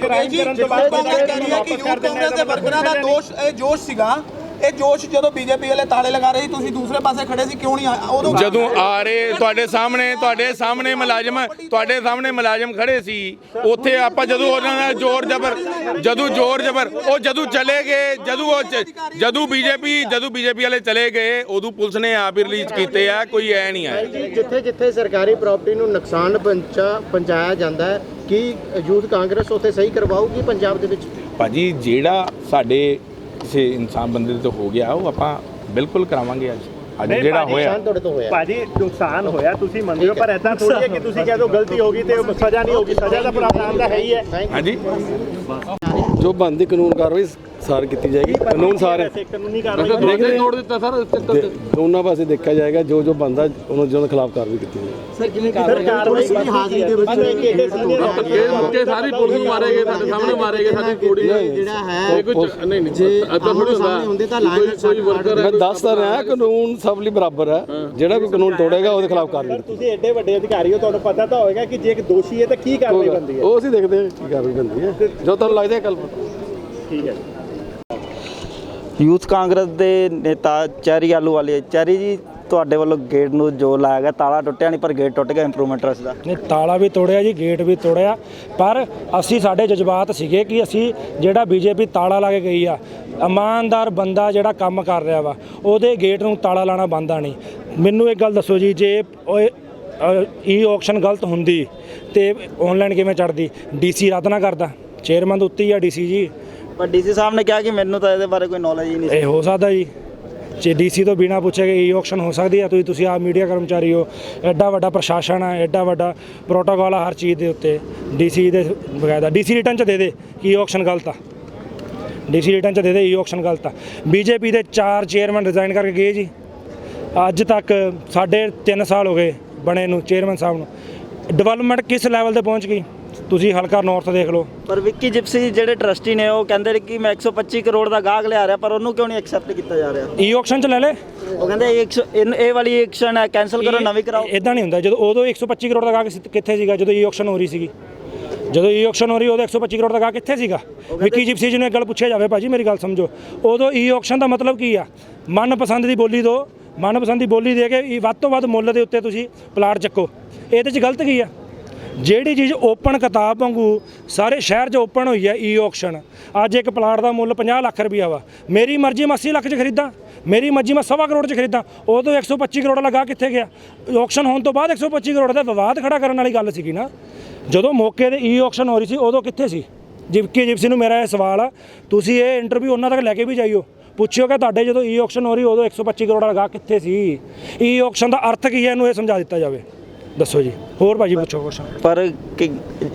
ਕ੍ਰਾਈਮ ਕਰਨ ਤੋਂ ਬਾਅਦ ਬੰਦਾ ਕਹਿ ਰਹੀ ਹੈ ਕਿ ਯੂਥ ਕਾਂਗਰਸ ਦੇ ਵਰਕਰਾਂ ਦਾ ਦੋਸ਼ ਇਹ ਜੋਸ਼ ਸੀਗਾ। ਇਹ ਜੋਸ਼ ਜਦੋਂ ਬੀਜੇਪੀ ਵਾਲੇ ਤਾਲੇ ਲਗਾ ਰਹੇ ਸੀ ਤੁਸੀਂ ਦੂਸਰੇ ਪਾਸੇ ਖੜੇ ਸੀ ਕਿਉਂ ਨਹੀਂ ਆਏ? ਉਦੋਂ ਜਦੋਂ ਆ ਰਹੇ ਤੁਹਾਡੇ ਸਾਹਮਣੇ ਤੁਹਾਡੇ ਸਾਹਮਣੇ ਮੁਲਾਜ਼ਮ ਤੁਹਾਡੇ ਸਾਹਮਣੇ ਮੁਲਾਜ਼ਮ ਖੜੇ ਸੀ ਉੱਥੇ ਆਪਾਂ ਜਦੋਂ ਉਹਨਾਂ ਨਾਲ ਜ਼ੋਰ ਜ਼ਬਰ ਜਦੋਂ ਜ਼ੋਰ ਜ਼ਬਰ ਉਹ ਜਦੋਂ ਚਲੇ ਗਏ ਜਦੋਂ ਉਹ ਚ- ਜਦੋਂ ਬੀਜੇਪੀ ਜਦੋਂ ਬੀਜੇਪੀ ਵਾਲੇ ਚਲੇ ਗਏ ਉਦੋਂ ਪੁਲਿਸ ਨੇ ਆਪ ਹੀ ਰਿਲੀਜ਼ ਕੀਤੇ ਆ ਕੋਈ ਐ ਨਹੀਂ ਆਇਆ ਜਿੱਥੇ ਜਿੱਥੇ ਸਰਕਾਰੀ ਪ੍ਰਾਪਰਟੀ ਨੂੰ ਨੁਕਸਾਨ ਪਹੁੰਚਾ ਪਹੁੰਚਾਇਆ ਜਾਂਦਾ ਹੈ ਕੀ ਯੂਥ ਕਾਂਗਰਸ ਉੱਥੇ ਸਹੀ ਕਰਵਾਊਗੀ ਪੰਜਾਬ ਦੇ ਵਿੱਚ ਭਾਜੀ ਜਿਹੜਾ ਸਾਡੇ ਕਿਸੇ ਇਨਸਾਨ ਬੰਦੇ ਤੋਂ ਹੋ ਗਿਆ ਉਹ ਆਪਾਂ ਬਿਲਕੁਲ ਕਰਾਵਾਂਗੇ ਅੱਜ। ਅੱਜ ਜਿਹੜਾ ਹੋਇਆ। ਨੁਕਸਾਨ ਤੁਹਾਡੇ ਤੋਂ ਹੋਇਆ। ਭਾਜੀ ਨੁਕਸਾਨ ਹੋਇਆ ਤੁਸੀਂ ਮੰਨਦੇ ਹੋ ਪਰ ਐਦਾਂ ਥੋੜੀ ਹੈ ਕਿ ਤੁਸੀਂ ਕਹਿ ਦੋ ਗਲਤੀ ਹੋ ਗਈ ਤੇ ਉਹ ਸਜ਼ਾ ਨਹੀਂ ਹੋਗੀ ਸਜ਼ਾ ਦਾ ਪ੍ਰਾਵਧਾਨ ਤਾਂ ਹੈ ਹੀ। ਹੈ ਹਾਂਜੀ। ਜੋ ਬੰਦੀ ਕਾਨੂੰਨ ਕਾਰਵਾਈ ਸਾਰ ਕੀਤੀ ਜਾਏਗੀ ਕਾਨੂੰਨ ਸਾਰ ਕਾਨੂੰਨੀ ਕਾਰਵਾਈ ਦੇਖਦੇ ਤੋੜ ਦਿੱਤਾ ਸਰ ਦੋਨਾਂ ਪਾਸੇ ਦੇਖਿਆ ਜਾਏਗਾ ਜੋ ਜੋ ਬੰਦਾ ਉਹਨਾਂ ਜਿਹਨਾਂ ਦੇ ਖਿਲਾਫ ਕਾਰਵਾਈ ਕੀਤੀ ਜਾਏਗੀ। ਸਰ ਕਾਰਵਾਈ ਦੀ ਹਾਜ਼ਰੀ ਦੇ ਵਿੱਚ ਕਿਹੜੇ ਸੀਨੀਅਰ ਮੁੱਕੇ ਸਾਰੀ ਪੁਲਿਸ ਨੂੰ ਮਾਰੇ ਗਏ ਸਾਡੇ ਸਾਹਮਣੇ ਮਾਰੇ ਗਏ ਸਾਡੀ ਕੋੜੀ ਜਿਹੜਾ ਹੈ ਨਹੀਂ ਨਹੀਂ ਜੇ ਆਮੋ ਸਾਹਮਣੇ ਹੁੰਦੇ ਤਾਂ ਲਾਈਨ ਕੋਈ ਵਰਕਰ ਮੈਂ ਦੱਸ ਤਾਂ ਰਿਹਾ ਕਾਨੂੰਨ ਸਭ ਲਈ ਬਰਾਬਰ ਹੈ। ਜਿਹੜਾ ਕੋਈ ਕਾਨੂੰਨ ਤੋੜੇਗਾ ਉਹਦੇ ਖਿਲਾਫ ਕਾਰਵਾਈ ਤੁਸੀਂ ਐਡੇ ਵੱਡੇ ਅਧਿਕਾਰੀ ਹੋ ਤੁਹਾਨੂੰ ਪਤਾ ਤਾਂ ਹੋਵੇਗਾ ਕਿ ਜੇ ਇੱਕ ਦੋਸ਼ੀ ਹੈ ਤਾਂ ਕੀ ਕਾਰਵਾਈ ਬਣਦੀ ਹੈ? ਉਹ ਅਸੀਂ ਦੇਖਦੇ ਹਾਂ ਕੀ ਕਾਰਵਾਈ ਬਣਦੀ ਹੈ। ਜੋ ਤੁਹਾਨੂੰ ਲੱਗਦਾ ਹੈ ਕੱਲ ਠੀਕ ਹੈ। ਯੂਥ ਕਾਂਗਰਸ ਦੇ ਨੇਤਾ ਚੈਰੀ ਆਲੂ ਵਾਲੇ ਚੈਰੀ ਜੀ ਤੁਹਾਡੇ ਵੱਲੋਂ ਗੇਟ ਨੂੰ ਜੋ ਲਾਇਆ ਗਿਆ ਤਾਲਾ ਟੁੱਟਿਆ ਨਹੀਂ ਪਰ ਗੇਟ ਟੁੱਟ ਗਿਆ ਇੰਪਰੂਵਮੈਂਟ ਟਰਸਟ ਦਾ। ਨੇ ਤਾਲਾ ਵੀ ਤੋੜਿਆ ਜੀ ਗੇਟ ਵੀ ਤੋੜਿਆ। ਪਰ ਅਸੀਂ ਸਾਡੇ ਜਜ਼ਬਾਤ ਸੀਗੇ ਕਿ ਅਸੀਂ ਜਿਹੜਾ ਬੀਜੇਪੀ ਤਾਲਾ ਲਾ ਕੇ ਗਈ ਆ ਇਮਾਨਦਾਰ ਬੰਦਾ ਜਿਹੜਾ ਕੰਮ ਕਰ ਰਿਹਾ ਵਾ ਉਹਦੇ ਗੇਟ ਨੂੰ ਤਾਲਾ ਲਾਣਾ ਬੰਦਾ ਨਹੀਂ। ਮੈਨੂੰ ਇੱਕ ਗੱਲ ਦੱਸੋ ਜੀ ਜੇ ਈ ਆਕਸ਼ਨ ਗਲਤ ਹੁੰਦੀ ਤੇ ਆਨਲਾਈਨ ਕਿਵੇਂ ਚੜਦੀ ਡੀਸੀ ਰੱਦ ਨਾ ਕਰਦਾ। ਚੇਅਰਮੈਨ ਦੇ ਉੱਤੇ ਹੀ ਆ ਡੀਸੀ ਜੀ। ਪਰ ਡੀਸੀ ਸਾਹਿਬ ਨੇ ਕਿਹਾ ਕਿ ਮੈਨੂੰ ਤਾਂ ਇਹਦੇ ਬਾਰੇ ਕੋਈ ਨੌਲੇਜ ਹੀ ਨਹੀਂ ਸੀ। ਇਹ ਹੋ ਸਕਦਾ ਜੀ। ਜੇ ਡੀਸੀ ਤੋਂ ਬਿਨਾ ਪੁੱਛੇ ਕਿ ਈ ਆਕਸ਼ਨ ਹੋ ਸਕਦੀ ਹੈ ਤੁਸੀਂ ਤੁਸੀਂ ਆਪ ਮੀਡੀਆ ਕਰਮਚਾਰੀ ਹੋ। ਐਡਾ ਵੱਡਾ ਪ੍ਰਸ਼ਾਸਨ ਹੈ ਐਡਾ ਵੱਡਾ ਪ੍ਰੋਟੋਕਾਲ ਆ ਹਰ ਚੀਜ਼ ਦੇ ਉੱਤੇ। ਡੀਸੀ ਦੇ ਬਕਾਇਦਾ। ਡੀਸੀ ਰਿਟਰਨ ਚ ਦੇ ਦੇ ਕਿ ਈ ਆਕਸ਼ਨ ਗਲਤ ਆ। ਡੀਸੀ ਰਿਟਰਨ ਚ ਦੇ ਦੇ ਈ ਆਕਸ਼ਨ ਗਲਤ ਆ। ਬੀਜੇਪੀ ਦੇ ਚਾਰ ਚੇਅਰਮੈਨ ਰਿਜ਼ਾਈਨ ਕਰਕੇ ਗਏ ਜੀ। ਅੱਜ ਤੱਕ ਸਾਡੇ 3 ਸਾਲ ਹੋ ਗਏ ਬਣੇ ਨੂੰ ਚੇਅਰਮੈਨ ਸਾਹਿਬ ਨੂੰ। ਡਿਵੈਲਪਮੈਂਟ ਕਿਸ ਲੈਵਲ ਤੇ ਪਹੁੰਚ ਗਈ? ਤੁਸੀਂ ਹਲਕਾ ਨਾਰਥ ਦੇਖ ਲਓ। ਪਰ ਵਿੱਕੀ ਜਿਪਸੀ ਜਿਹੜੇ ਟਰਸਟੀ ਨੇ ਉਹ ਕਹਿੰਦੇ ਨੇ ਕਿ ਮੈਂ 125 ਕਰੋੜ ਦਾ ਗਾਹਕ ਲਿਆ ਰਿਹਾ ਪਰ ਉਹਨੂੰ ਕਿਉਂ ਨਹੀਂ ਐਕਸੈਪਟ ਕੀਤਾ ਜਾ ਰਿਹਾ? ਈ ਆਕਸ਼ਨ ਚ ਲੈ ਲੈ। ਉਹ ਕਹਿੰਦੇ ਇਹ ਇੱਕ ਸੌ- ਇਹ ਇਹ ਵਾਲੀ ਐਕਸ਼ਨ ਹੈ ਕੈਨਸਲ ਕਰੋ ਨਵੀਂ ਕਰਾਓ। ਇਦਾਂ ਨਹੀਂ ਹੁੰਦਾ। ਜਦੋਂ ਉਦੋਂ 125 ਕਰੋੜ ਦਾ ਗਾਹਕ ਸੀ- ਕਿੱਥੇ ਸੀਗਾ? ਜਦੋਂ ਈ ਆਕਸ਼ਨ ਹੋ ਰਹੀ ਸੀਗੀ। ਜਦੋਂ ਈ ਆਕਸ਼ਨ ਹੋ ਰਹੀ ਉਦੋਂ 125 ਕਰੋੜ ਦਾ ਗਾਹਕ ਕਿੱਥੇ ਸੀਗਾ? ਵਿੱਕੀ ਜਿਪਸੀ ਜੀ ਨੂੰ ਇੱਕ ਗੱਲ ਪੁੱਛਿਆ ਜਾਵੇ ਭਾਜੀ ਮੇਰੀ ਗੱਲ ਸਮਝੋ। ਉਦੋਂ ਈ ਆਕਸ਼ਨ ਦਾ ਮਤਲਬ ਕੀ ਆ? ਮਨਪਸੰਦ ਦੀ ਬੋਲੀ ਦੋ ਮਨਪਸੰਦ ਦੀ ਬੋਲੀ ਦੇ ਕੇ ਵੱਧ ਤੋਂ ਵੱਧ ਮੁੱਲ ਦੇ ਉੱਤੇ ਤੁਸੀਂ ਪਲਾਟ ਚੱਕੋ। ਇਹਦੇ 'ਚ ਗਲਤ ਕੀ ਆ? ਜਿਹੜੀ ਚੀਜ਼ ਓਪਨ ਕਿਤਾਬ ਵਾਂਗੂ ਸਾਰੇ ਸ਼ਹਿਰ 'ਚ ਓਪਨ ਹੋਈ ਹੈ ਈ ਆਕਸ਼ਨ ਅੱਜ ਇੱਕ ਪਲਾਟ ਦਾ ਮੁੱਲ 50 ਲੱਖ ਰੁਪਇਆ ਵਾ। ਮੇਰੀ ਮਰਜ਼ੀ ਮੈਂ 80 ਲੱਖ 'ਚ ਖਰੀਦਾਂ, ਮੇਰੀ ਮਰਜ਼ੀ ਮੈਂ ਸਵਾ ਕਰੋੜ 'ਚ ਖਰੀਦਾਂ, ਉਦੋਂ 125 ਕਰੋੜ ਲਗਾ ਕਿੱਥੇ ਗਿਆ? ਆਕਸ਼ਨ ਹੋਣ ਤੋਂ ਬਾਅਦ 125 ਕਰੋੜ ਦਾ ਵਿਵਾਦ ਖੜਾ ਕਰਨ ਵਾਲੀ ਗੱਲ ਸੀਗੀ ਨਾ। ਜਦੋਂ ਮੌਕੇ ਤੇ ਈ ਆਕਸ਼ਨ ਹੋ ਰਹੀ ਸੀ, ਉਦੋਂ ਕਿੱਥੇ ਸੀ? ਜਿਵਕੇ ਜਿਪਸੀ ਨੂੰ ਮੇਰਾ ਇਹ ਸਵਾਲ ਆ। ਤੁਸੀਂ ਇਹ ਇੰਟਰਵਿਊ ਉਹਨਾਂ ਤੱਕ ਲੈ ਕੇ ਵੀ ਜਾਈਓ। ਪੁੱਛਿਓ ਕਿ ਤੁਹਾਡੇ ਜਦੋਂ ਈ ਆਕਸ਼ਨ ਹੋ ਰਹੀ, ਉਦੋਂ 125 ਕਰੋੜ ਲਗਾ ਕਿੱਥੇ ਸੀ? ਈ ਆਕਸ਼ਨ ਦਾ ਅਰਥ ਕੀ ਹੈ? ਇਹਨੂੰ ਇਹ ਸਮਝਾ ਦਿੱਤਾ ਜਾਵੇ। ਦੱਸੋ ਜੀ ਹੋਰ ਭਾਜੀ ਪੁੱਛੋ। ਕੁਛ ਪਰ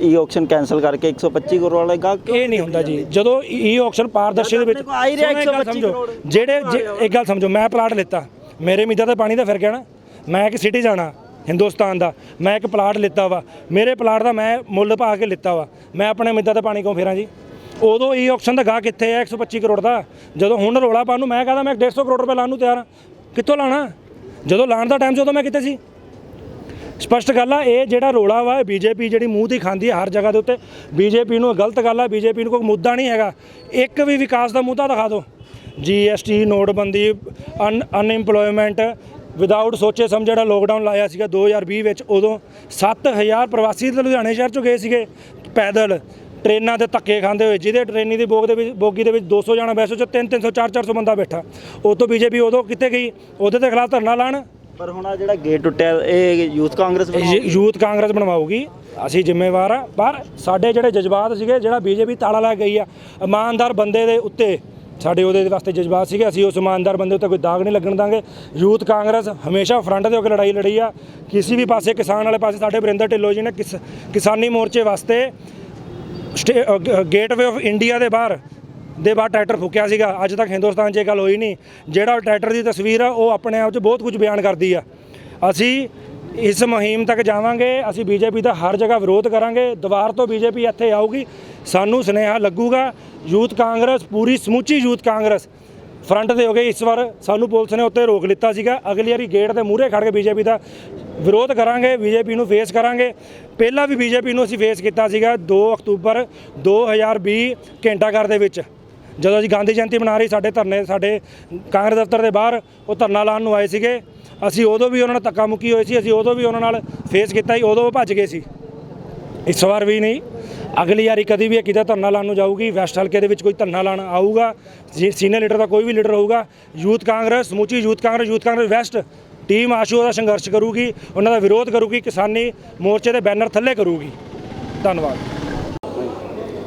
ਇਹ ਆਕਸ਼ਨ ਕੈਨਸਲ ਕਰਕੇ 125 ਕਰੋੜ ਵਾਲੇ ਗਾਹਕ ਇਹ ਨਹੀਂ ਹੁੰਦਾ ਜੀ। ਜਦੋਂ ਈ ਆਕਸ਼ਨ ਪਾਰਦਰਸ਼ੀ ਦੇ ਵਿੱਚ ਆਪਣੇ ਕੋਲ ਆ ਹੀ ਰਿਹਾ ਸੁਣੋ ਇੱਕ ਗੱਲ 125 ਸਮਝੋ, ਕਰੋੜ। ਜਿਹੜੇ ਜੇ- ਇੱਕ ਗੱਲ ਸਮਝੋ ਮੈਂ ਪਲਾਟ ਲਿੱਤਾ। ਮੇਰੇ ਮਿੱਦਾਂ ਤੇ ਪਾਣੀ ਦਾ ਫਿਰ ਗਿਆ ਨਾ। ਮੈਂ ਇੱਕ ਸਿਟੀ ਜਾਣਾ ਹਿੰਦੁਸਤਾਨ ਦਾ। ਮੈਂ ਇੱਕ ਪਲਾਟ ਲਿੱਤਾ ਵਾ। ਮੇਰੇ ਪਲਾਟ ਦਾ ਮੈਂ ਮੁੱਲ ਪਾ ਕੇ ਲਿੱਤਾ ਵਾ। ਮੈਂ ਆਪਣੇ ਮਿੱਦਾਂ ਤੇ ਪਾਣੀ ਕਿਉਂ ਫੇਰਾਂ ਜੀ? ਉਦੋਂ ਈ ਆਕਸ਼ਨ ਦਾ ਗਾਹ ਕਿੱਥੇ ਹੈ 125 ਕਰੋੜ ਦਾ। ਜਦੋਂ ਹੁਣ ਰੋਲਾ ਪਾਉਣ ਨੂੰ ਮੈਂ ਕਹਦਾ ਮੈਂ 150 ਕਰੋੜ ਰੁਪਏ ਲਾਉਣ ਨੂੰ ਤਿਆਰ ਹਾਂ। ਕਿੱਥੋਂ ਲਾਣਾ ਜਦੋਂ ਲਾਣ ਦਾ ਟਾਈਮ ਸੀ ਉਦੋਂ ਮੈਂ ਕਿੱਥੇ ਸੀ? ਸਪਸ਼ਟ ਗੱਲ ਆ, ਇਹ ਜਿਹੜਾ ਰੋਲਾ ਵਾ ਬੀਜੇਪੀ ਜਿਹੜੀ ਮੂੰਹ ਤੇ ਖਾਂਦੀ ਹੈ ਹਰ ਜਗ੍ਹਾ ਦੇ ਉੱਤੇ, ਬੀਜੇਪੀ ਨੂੰ ਗਲਤ ਗੱਲ ਆ, ਬੀਜੇਪੀ ਨੂੰ ਕੋਈ ਮੁੱਦਾ ਨਹੀਂ ਹੈਗਾ। ਇੱਕ ਵੀ ਵਿਕਾਸ ਦਾ ਮੁੱਦਾ ਦਿਖਾ ਦਿਓ। ਜੀਐਸਟੀ ਨੋਟਬੰਦੀ, ਅਨ ਅਨਇੰਪਲੋਇਮੈਂਟ ਵਿਦਆਊਟ ਸੋਚੇ ਸਮਝੇ ਜਿਹੜਾ ਲੋਕਡਾਊਨ ਲਾਇਆ ਸੀਗਾ 2020 ਵਿੱਚ, ਉਦੋਂ 7000 ਪ੍ਰਵਾਸੀ ਤਾਂ ਲੁਧਿਆਣੇ ਸ਼ਹਿਰ ਚੋਂ ਗਏ ਸੀਗੇ। ਪੈਦਲ ਟ੍ਰੇਨਾਂ ਦੇ ਧੱਕੇ ਖਾਂਦੇ ਹੋਏ, ਜਿਹਦੇ ਟ੍ਰੇਨੀ ਦੀ ਬੋਗ ਦੇ ਵਿੱਚ, ਬੋਗੀ ਦੇ ਵਿੱਚ 200 ਜਾਣਾ ਬੈਸੋ ਚ 3 300 4 400 ਬੰਦਾ ਬੈਠਾ। ਉਹ ਤੋਂ ਬੀਜੇਪੀ ਉਦੋਂ ਕਿੱਥੇ ਗਈ? ਉਹਦੇ ਦੇ ਖਿਲਾਫ ਧਰਨਾ ਲਾਣ। ਪਰ ਹੁਣ ਆ ਜਿਹੜਾ ਗੇਟ ਟੁੱਟਿਆ ਇਹ ਯੂਥ ਕਾਂਗਰਸ ਬਣਾਉਗੀ। ਯੂ- ਯੂਥ ਕਾਂਗਰਸ ਬਣਵਾਉਗੀ ਅਸੀਂ ਜ਼ਿੰਮੇਵਾਰ ਆ ਪਰ ਸਾਡੇ ਜਿਹੜੇ ਜਜ਼ਬਾਤ ਸੀਗੇ ਜਿਹੜਾ ਬੀਜੇਪੀ ਤਾਲਾ ਲਾ ਗਈ ਆ ਇਮਾਨਦਾਰ ਬੰਦੇ ਦੇ ਉੱਤੇ ਸਾਡੇ ਉਹਦੇ ਵਾਸਤੇ ਜਜ਼ਬਾਤ ਸੀਗੇ। ਅਸੀਂ ਉਸ ਇਮਾਨਦਾਰ ਬੰਦੇ ਉੱਤੇ ਕੋਈ ਦਾਗ ਨਹੀਂ ਲੱਗਣ ਦਾਂਗੇ। ਯੂਥ ਕਾਂਗਰਸ ਹਮੇਸ਼ਾ ਫਰੰਟ ਦੇ ਹੋ ਕੇ ਲੜਾਈ ਲੜੀ ਆ। ਕਿਸੇ ਵੀ ਪਾਸੇ ਕਿਸਾਨ ਵਾਲੇ ਪਾਸੇ ਸਾਡੇ ਵਰਿੰਦਰ ਢਿੱਲੋਂ ਜੀ ਨੇ ਕਿਸ- ਕਿਸਾਨੀ ਮੋਰਚੇ ਵਾਸਤੇ ਗੇਟਵੇ ਆਫ ਇੰਡੀਆ ਦੇ ਬਾਹਰ ਦੇ ਬਾਅਦ ਟਰੈਕਟਰ ਫੂਕਿਆ ਸੀਗਾ। ਅੱਜ ਤੱਕ ਹਿੰਦੁਸਤਾਨ 'ਚ ਇਹ ਗੱਲ ਹੋਈ ਨਹੀਂ। ਜਿਹੜਾ ਟਰੈਕਟਰ ਦੀ ਤਸਵੀਰ ਆ, ਉਹ ਆਪਣੇ ਆਪ 'ਚ ਬਹੁਤ ਕੁਝ ਬਿਆਨ ਕਰਦੀ ਆ। ਅਸੀਂ ਇਸ ਮੁਹਿੰਮ ਤੱਕ ਜਾਵਾਂਗੇ, ਅਸੀਂ ਬੀਜੇਪੀ ਦਾ ਹਰ ਜਗ੍ਹਾ ਵਿਰੋਧ ਕਰਾਂਗੇ। ਦੁਬਾਰ ਤੋਂ ਬੀਜੇਪੀ ਇੱਥੇ ਆਊਗੀ, ਸਾਨੂੰ ਸੁਨੇਹਾ ਲੱਗੂਗਾ, ਯੂਥ ਕਾਂਗਰਸ, ਪੂਰੀ ਸਮੁੱਚੀ ਯੂਥ ਕਾਂਗਰਸ। ਫਰੰਟ 'ਤੇ ਹੋ ਗਏ ਇਸ ਵਾਰ, ਸਾਨੂੰ ਪੁਲਿਸ ਨੇ ਉੱਤੇ ਰੋਕ ਲਿੱਤਾ ਸੀਗਾ। ਅਗਲੀ ਵਾਰੀ ਗੇਟ ਦੇ ਮੂਹਰੇ ਖੜ ਕੇ ਬੀਜੇਪੀ ਦਾ ਵਿਰੋਧ ਕਰਾਂਗੇ, ਬੀਜੇਪੀ ਨੂੰ ਫੇਸ ਕਰਾਂਗੇ। ਪਹਿਲਾਂ ਵੀ ਬੀਜੇਪੀ ਨੂੰ ਅਸੀਂ ਫੇਸ ਕੀਤਾ ਸੀਗਾ 2 ਅਕਤੂਬਰ 2020 ਘੰਟਾਘਰ ਦੇ ਵਿੱਚ। ਜਦੋਂ ਅਸੀਂ ਗਾਂਧੀ ਜਯੰਤੀ ਮਨਾ ਰਹੀ, ਸਾਡੇ ਧਰਨੇ, ਸਾਡੇ ਕਾਂਗਰਸ ਦਫ਼ਤਰ ਦੇ ਬਾਹਰ ਉਹ ਧਰਨਾ ਲਾਉਣ ਨੂੰ ਆਏ ਸੀਗੇ। ਅਸੀਂ ਉਦੋਂ ਵੀ ਉਹਨਾਂ ਨਾਲ ਧੱਕਾ ਮੁੱਕੀ ਹੋਈ ਸੀ, ਅਸੀਂ ਉਦੋਂ ਵੀ ਉਹਨਾਂ ਨਾਲ ਫੇਸ ਕੀਤਾ ਸੀ, ਉਦੋਂ ਉਹ ਭੱਜ ਗਏ ਸੀ। ਇਸ ਵਾਰ ਵੀ ਨਹੀਂ। ਅਗਲੀ ਵਾਰੀ ਕਦੀ ਵੀ ਇਹ ਕਿਤੇ ਧਰਨਾ ਲਾਉਣ ਨੂੰ ਜਾਊਗੀ, ਵੈਸਟ ਹਲਕੇ ਦੇ ਵਿੱਚ ਕੋਈ ਧਰਨਾ ਲਾਉਣ ਆਊਗਾ, ਜੇ ਸੀਨੀਅਰ ਲੀਡਰ ਦਾ ਕੋਈ ਵੀ ਲੀਡਰ ਹੋਊਗਾ, ਯੂਥ ਕਾਂਗਰਸ, ਸਮੁੱਚੀ youth Congress youth Congress west team Ashu ਦਾ ਸੰਘਰਸ਼ ਕਰੂਗੀ, ਉਹਨਾਂ ਦਾ ਵਿਰੋਧ ਕਰੂਗੀ, ਕਿਸਾਨੀ ਮੋਰਚੇ ਦੇ ਬੈਨਰ ਥੱਲੇ ਕਰੂਗੀ। ਧੰਨਵਾਦ।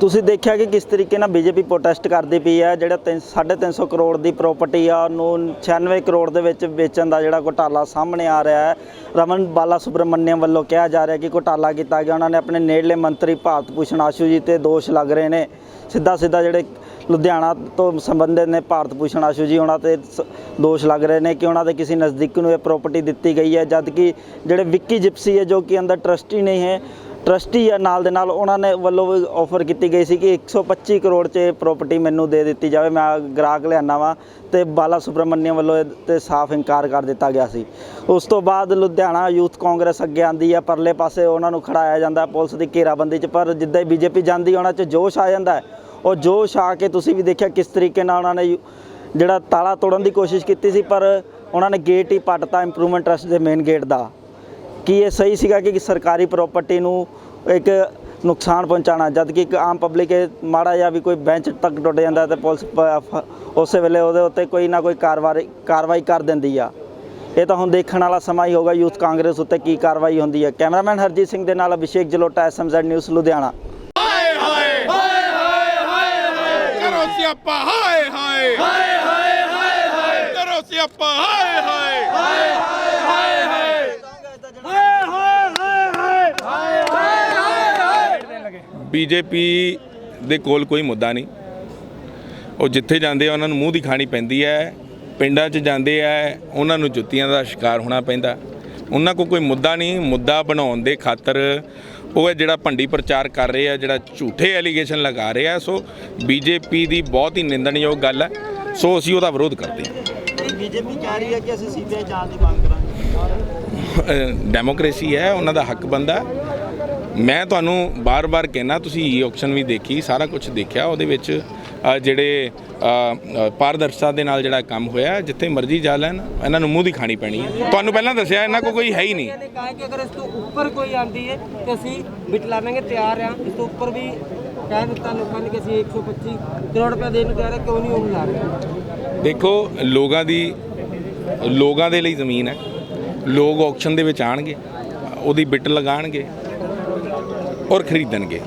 ਤੁਸੀਂ ਦੇਖਿਆ ਕਿ ਕਿਸ ਤਰੀਕੇ ਨਾਲ ਬੀਜੇਪੀ ਪ੍ਰੋਟੈਸਟ ਕਰਦੀ ਪਈ ਹੈ ਜਿਹੜਾ 350 ਕਰੋੜ ਦੀ ਪ੍ਰਾਪਰਟੀ ਆ, ਉਹਨੂੰ 96 ਕਰੋੜ ਦੇ ਵਿੱਚ ਵੇਚਣ ਦਾ ਜਿਹੜਾ ਘੁਟਾਲਾ ਸਾਹਮਣੇ ਆ ਰਿਹਾ ਹੈ। ਰਮਨ ਬਾਲਾ ਸੁਬਰਮਨਿਅਮ ਵੱਲੋਂ ਕਿਹਾ ਜਾ ਰਿਹਾ ਕਿ ਘੁਟਾਲਾ ਕੀਤਾ ਗਿਆ, ਉਹਨਾਂ ਨੇ ਆਪਣੇ ਨੇੜਲੇ ਮੰਤਰੀ ਭਾਰਤ ਭੂਸ਼ਣ ਆਸ਼ੂ ਜੀ ਤੇ ਦੋਸ਼ ਲੱਗ ਰਹੇ ਨੇ। ਸਿੱਧਾ ਸਿੱਧਾ ਜਿਹੜੇ ਲੁਧਿਆਣਾ ਤੋਂ ਸੰਬੰਧਿਤ ਨੇ ਭਾਰਤ ਭੂਸ਼ਣ ਆਸ਼ੂ ਜੀ, ਉਹਨਾਂ ਤੇ ਸ- ਦੋਸ਼ ਲੱਗ ਰਹੇ ਨੇ ਕਿ ਉਹਨਾਂ ਦੇ ਕਿਸੇ ਨਜ਼ਦੀਕ ਨੂੰ ਇਹ ਪ੍ਰਾਪਰਟੀ ਦਿੱਤੀ ਗਈ ਹੈ ਜਦ ਕਿ ਜਿਹੜੇ ਵਿੱਕੀ ਜਿਪਸੀ ਹੈ, ਜੋ ਕਿ ਅੰਦਰ ਟਰਸਟੀ ਨਹੀਂ ਹੈ ਟਰਸਟੀ ਆ ਨਾਲ ਦੇ ਨਾਲ ਉਹਨਾਂ ਨੇ ਵੱਲੋਂ ਵੀ ਆਫਰ ਕੀਤੀ ਗਈ ਸੀ ਕਿ 125 ਕਰੋੜ 'ਚ ਪ੍ਰਾਪਰਟੀ ਮੈਨੂੰ ਦੇ ਦਿੱਤੀ ਜਾਵੇ, ਮੈਂ ਗ੍ਰਾਹਕ ਲਿਆਨਾ ਵਾਂ ਤੇ ਬਾਲਾ ਸੁਬਰਮਨਿਅਮ ਵੱਲੋਂ ਇਹ ਤੇ ਸਾਫ਼ ਇਨਕਾਰ ਕਰ ਦਿੱਤਾ ਗਿਆ ਸੀ। ਉਸ ਤੋਂ ਬਾਅਦ ਲੁਧਿਆਣਾ ਯੂਥ ਕਾਂਗਰਸ ਅੱਗੇ ਆਂਦੀ ਆ, ਪਰਲੇ ਪਾਸੇ ਉਹਨਾਂ ਨੂੰ ਖੜਾਇਆ ਜਾਂਦਾ, ਪੁਲਿਸ ਦੀ ਘੇਰਾਬੰਦੀ 'ਚ, ਪਰ ਜਿੱਦਾਂ ਹੀ ਬੀਜੇਪੀ ਜਾਂਦੀ ਉਹਨਾਂ 'ਚ ਜੋਸ਼ ਆ ਜਾਂਦਾ। ਉਹ ਜੋਸ਼ ਆ ਕੇ ਤੁਸੀਂ ਵੀ ਦੇਖਿਆ ਕਿਸ ਤਰੀਕੇ ਨਾਲ ਉਹਨਾਂ ਨੇ ਜਿਹੜਾ ਤਾਲਾ ਤੋੜਨ ਦੀ ਕੋਸ਼ਿਸ਼ ਕੀਤੀ ਸੀ, ਪਰ ਉਹਨਾਂ ਨੇ ਗੇਟ ਹੀ ਪੱਟਤਾ ਇੰਪਰੂਵਮੈਂਟ ਟਰਸਟ ਦੇ ਮੇਨ ਗੇਟ ਦਾ। ਕੀ ਇਹ ਸਹੀ ਸੀਗਾ ਕਿ ਸਰਕਾਰੀ ਪ੍ਰਾਪਰਟੀ ਨੂੰ ਇੱਕ ਨੁਕਸਾਨ ਪਹੁੰਚਾਉਣਾ? ਜਦ ਕਿ ਇੱਕ ਆਮ ਪਬਲਿਕ ਮਾੜਾ ਜਿਹਾ ਵੀ ਕੋਈ ਬੈਂਚ ਤੱਕ ਟੁੱਟ ਜਾਂਦਾ ਤੇ ਪੁਲਿਸ ਉਸੇ ਵੇਲੇ ਉਹਦੇ ਉੱਤੇ ਕੋਈ ਨਾ ਕੋਈ ਕਾਰਵਾਈ ਕਾਰਵਾਈ ਕਰ ਦਿੰਦੀ ਆ। ਇਹ ਤਾਂ ਹੁਣ ਦੇਖਣ ਵਾਲਾ ਸਮਾਂ ਹੀ ਹੋਗਾ ਯੂਥ ਕਾਂਗਰਸ ਉੱਤੇ ਕੀ ਕਾਰਵਾਈ ਹੁੰਦੀ ਹੈ। ਕੈਮਰਾਮੈਨ ਹਰਜੀਤ ਸਿੰਘ ਦੇ ਨਾਲ ਅਭਿਸ਼ੇਕ ਜਲੋਟਾ, ਐਸਐਮਜ਼ੈਡ ਨਿਊਜ਼, ਲੁਧਿਆਣਾ। ਕਰੋ ਸਿਆਪਾ ਹਾਏ ਹਾਏ ਹਾਏ ਹਾਏ ਹਾਏ। ਕਰੋ ਸਿਆਪਾ, ਹਾਏ ਹਾਏ। ਬੀਜੇਪੀ ਦੇ ਕੋਲ ਕੋਈ ਮੁੱਦਾ ਨਹੀਂ। ਉਹ ਜਿੱਥੇ ਜਾਂਦੇ ਆ ਉਹਨਾਂ ਨੂੰ ਮੂੰਹ ਦੀ ਖਾਣੀ ਪੈਂਦੀ ਹੈ। ਪਿੰਡਾਂ 'ਚ ਜਾਂਦੇ ਆ ਉਹਨਾਂ ਨੂੰ ਜੁੱਤੀਆਂ ਦਾ ਸ਼ਿਕਾਰ ਹੋਣਾ ਪੈਂਦਾ। ਉਹਨਾਂ ਕੋਲ ਕੋਈ ਮੁੱਦਾ ਨਹੀਂ। ਮੁੱਦਾ ਬਣਾਉਣ ਦੇ ਖਾਤਰ ਉਹ ਹੈ ਜਿਹੜਾ ਭੰਡੀ ਪ੍ਰਚਾਰ ਕਰ ਰਹੇ ਆ ਜਿਹੜਾ ਝੂਠੇ ਐਲੀਗੇਸ਼ਨ ਲਗਾ ਰਹੇ ਆ। ਸੋ ਬੀਜੇਪੀ ਦੀ ਬਹੁਤ ਹੀ ਨਿੰਦਣਯੋਗ ਗੱਲ ਹੈ। ਸੋ ਅਸੀਂ ਉਹਦਾ ਵਿਰੋਧ ਕਰਦੇ ਹਾਂ। ਬੀਜੇਪੀ ਕਹਿ ਰਹੀ ਹੈ ਕਿ ਅਸੀਂ ਸੀਬੀਆਈ ਜਾਂਚ ਦੀ ਮੰਗ ਕਰਾਂਗੇ? ਡੈਮੋਕ੍ਰੇਸੀ ਹੈ ਉਹਨਾਂ ਦਾ ਹੱਕ ਬੰਦਾ ਮੈਂ ਤੁਹਾਨੂੰ ਬਾਰ-ਬਾਰ ਕਹਿਣਾ ਤੁਸੀਂ ਈ ਆਕਸ਼ਨ ਵੀ ਦੇਖੀ ਸਾਰਾ ਕੁਝ ਦੇਖਿਆ ਉਹਦੇ ਵਿੱਚ ਜਿਹੜੇ ਪਾਰਦਰਸ਼ਤਾ ਦੇ ਨਾਲ ਜਿਹੜਾ ਕੰਮ ਹੋਇਆ ਜਿੱਥੇ ਮਰਜ਼ੀ ਜਾ ਲੈਣ ਇਹਨਾਂ ਨੂੰ ਮੂੰਹ ਦੀ ਖਾਣੀ ਪੈਣੀ ਹੈ। ਤੁਹਾਨੂੰ ਪਹਿਲਾਂ ਦੱਸਿਆ ਇਹਨਾਂ ਕੋਲ ਕੋਈ ਹੈ ਹੀ ਨਹੀਂ। ਨੇ ਕਹਾ ਕਿ ਅਗਰ ਇਸ ਤੋਂ ਉੱਪਰ ਕੋਈ ਆਂਦੀ ਹੈ ਤੇ ਅਸੀਂ ਬਿਟਲਾਣੇ ਕੇ ਤਿਆਰ ਆ ਇਸ ਤੋਂ ਉੱਪਰ ਵੀ ਕਹਿ ਦਿੱਤਾ ਲੋਕਾਂ ਨੇ ਕਿ ਅਸੀਂ 125 ਕਰੋੜ ਰੁਪਏ ਦੇਣ ਨੂੰ ਤਿਆਰ ਹੈ ਕਿਉਂ ਨਹੀਂ ਉਹਨੂੰ ਲਾ ਰਹੇ? ਦੇਖੋ ਲੋਕਾਂ ਦੀ ਲੋਕਾਂ ਦੇ ਲਈ ਜ਼ਮੀਨ ਹੈ। ਲੋਕ ਆਕਸ਼ਨ ਦੇ ਵਿੱਚ ਆਣਗੇ ਉਹਦੀ ਬਿੱਟ ਲਗਾਣਗੇ ਔਰ ਖਰੀਦਣਗੇ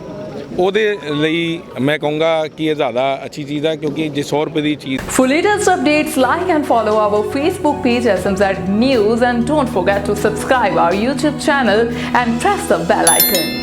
ਉਹਦੇ ਲਈ ਮੈਂ ਕਹੂੰਗਾ ਕਿ ਇਹ ਜ਼ਿਆਦਾ ਅੱਛੀ ਚੀਜ਼ ਹੈ ਕਿਉਂਕਿ ਜੇ 100 ਰੁਪਏ ਦੀ ਚੀਜ਼ For latest updates, like and follow our Facebook page SMZ News and don't forget to subscribe our YouTube channel and press the bell icon.